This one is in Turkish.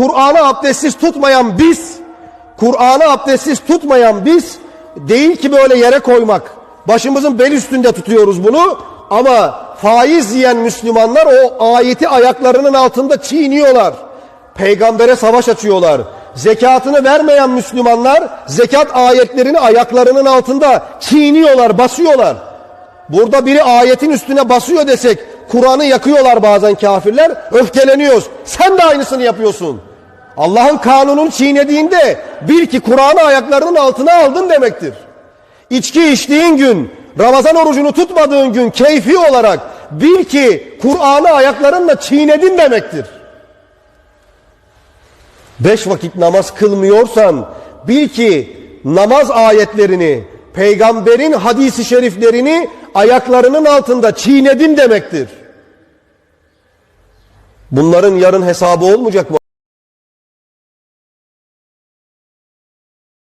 Kur'an'ı abdestsiz tutmayan biz, Kur'an'ı abdestsiz tutmayan biz değil ki böyle yere koymak. Başımızın bel üstünde tutuyoruz bunu ama faiz yiyen Müslümanlar o ayeti ayaklarının altında çiğniyorlar. Peygambere savaş açıyorlar. Zekatını vermeyen Müslümanlar zekat ayetlerini ayaklarının altında çiğniyorlar, basıyorlar. Burada biri ayetin üstüne basıyor desek Kur'an'ı yakıyorlar bazen kafirler. Öfkeleniyoruz. Sen de aynısını yapıyorsun. Allah'ın kanununu çiğnediğinde bil ki Kur'an'ı ayaklarının altına aldın demektir. İçki içtiğin gün, Ramazan orucunu tutmadığın gün keyfi olarak bil ki Kur'an'ı ayaklarınla çiğnedin demektir. Beş vakit namaz kılmıyorsan bil ki namaz ayetlerini, peygamberin hadisi şeriflerini ayaklarının altında çiğnedin demektir. Bunların yarın hesabı olmayacak mı?